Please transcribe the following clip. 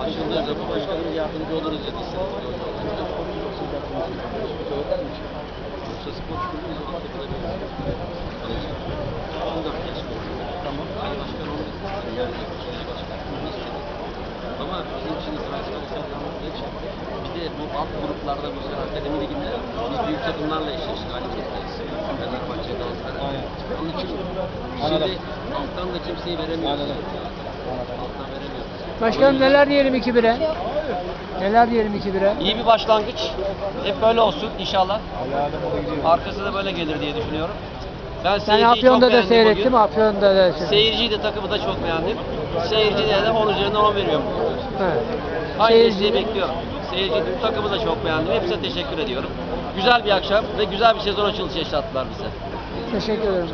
Açıldığı zaman başkanımız yardımcı oluruz dedi. Bursa Spor Kulübü zaman Kaleci. 14 yaş. Tamam. Ali Başkan onu istedi. İkinci başkan onu istedi. Ama bizim için transfer olduğu için bir de bu alt gruplarda bu sene akademi liginde biz büyük takımlarla eşleştik. Aynı gruptayız. Şimdi alttan da kimseyi veremiyoruz. Alttan veremiyoruz. Başkanım neler diyelim 2-1'e? Neler diyelim 2-1'e? İyi bir başlangıç. Hep böyle olsun inşallah. Arkası da böyle gelir diye düşünüyorum. Ben Ben seyirciyi çok Afyon'da da beğendim seyrettim, bugün. Afyon'da da seyrettim. Seyirciyi de takımı da çok beğendim. Seyirciye de 10 üzerinden 10 veriyorum. Evet. Aynı Seyirci- desteği bekliyorum. Seyirci takımı da çok beğendim. Hepsine teşekkür ediyorum. Güzel bir akşam ve güzel bir sezon açılışı yaşattılar bize. Teşekkür ederim.